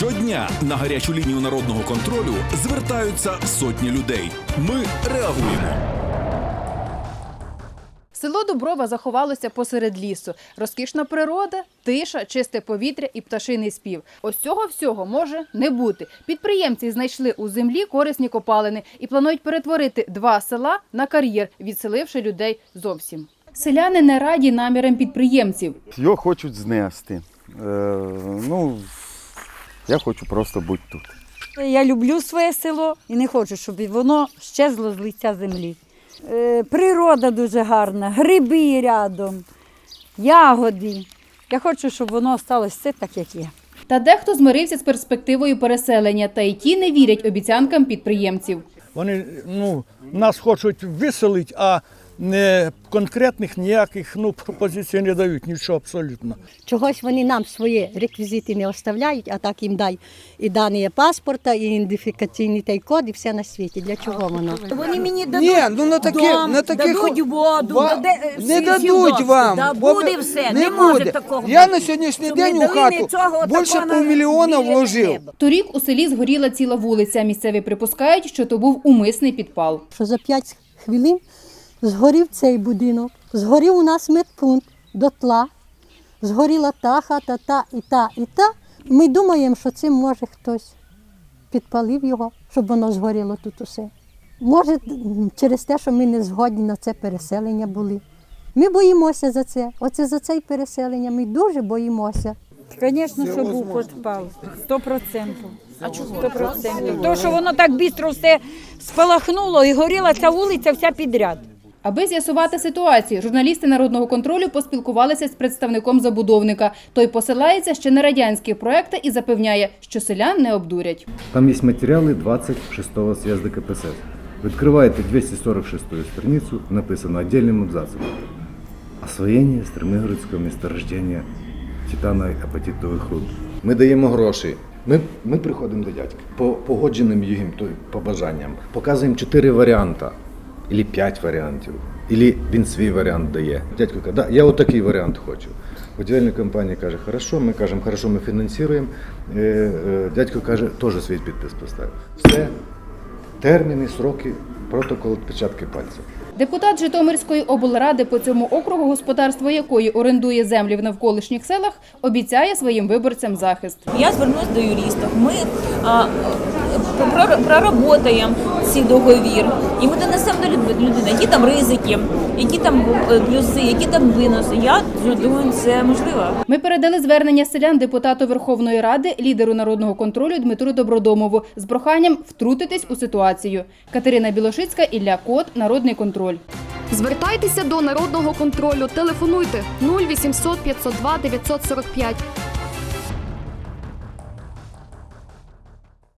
Щодня на гарячу лінію народного контролю звертаються сотні людей. Ми реагуємо. Село Дуброва заховалося посеред лісу. Розкішна природа, тиша, чисте повітря і пташиний спів. Ось цього всього може не бути. Підприємці знайшли у землі корисні копалини і планують перетворити два села на кар'єр, відселивши людей зовсім. Селяни не раді намірам підприємців. Його хочуть знести. Е, ну, я хочу просто бути тут. Я люблю своє село і не хочу, щоб воно щезло з лиця землі. Е, природа дуже гарна, гриби рядом, ягоди. Я хочу, щоб воно залишилося все так, як є. Та дехто змирився з перспективою переселення, та й ті не вірять обіцянкам підприємців. Вони ну, нас хочуть виселити, а не конкретних ніяких ну, пропозицій не дають, нічого абсолютно. Чогось вони нам свої реквізити не оставляють, а так їм дай і дані паспорта, і ідентифікаційний той код, і все на світі. Для чого воно? Вони мені дадуть Ні, ну на такі, дом, на таких дадуть воду, Ва- даде, не дадуть вам. Да, буде все, не не, може буде. такого Я на сьогоднішній Щоб день у хату більше півмільйона вложив. Торік у селі згоріла ціла вулиця. Місцеві припускають, що то був умисний підпал. Що за 5 хвилин згорів цей будинок, згорів у нас медпункт дотла, згоріла та хата, та і та, і та. Ми думаємо, що цим може хтось підпалив його, щоб воно згоріло тут усе. Може, через те, що ми не згодні на це переселення були. Ми боїмося за це. Оце за це переселення. Ми дуже боїмося. Звісно, що був підпал. Сто процентів. А чого? Сто процентів. Тому що воно так швидко все спалахнуло і горіла ця вулиця вся підряд. Аби з'ясувати ситуацію, журналісти народного контролю поспілкувалися з представником забудовника. Той посилається ще на радянські проекти і запевняє, що селян не обдурять. Там есть материалы 26-го съезда КПСС. Відкриваєте 246-ю страницу, написано отдельным абзацем. Освоєння Стремигородського месторождения титана і апатитових руд. Ми даємо гроші. Ми, ми приходимо до дядька по погодженим їм то- побажанням. Показуємо чотири варіанти, або п'ять варіантів, або він свій варіант дає. Дядько каже, да, я отакий варіант хочу. Будівельна компанія каже, хорошо, ми кажемо, хорошо, ми фінансуємо. Е, е, Дядько каже, теж свій підпис поставив. Все, терміни, сроки, протокол, відпечатки пальців. Депутат Житомирської облради по цьому округу, господарство якої орендує землі в навколишніх селах, обіцяє своїм виборцям захист. Я звернусь до юристів. Ми а, проработаємо цей договір, і ми донесемо до люд- людини, які там ризики, які там е, плюси, які там виноси. Я думаю, це можливо. Ми передали звернення селян депутату Верховної Ради, лідеру народного контролю Дмитру Добродомову з проханням втрутитись у ситуацію. Катерина Білошицька, Ілля Кот, Народний контроль. Звертайтеся до народного контролю. Телефонуйте 0800 502 945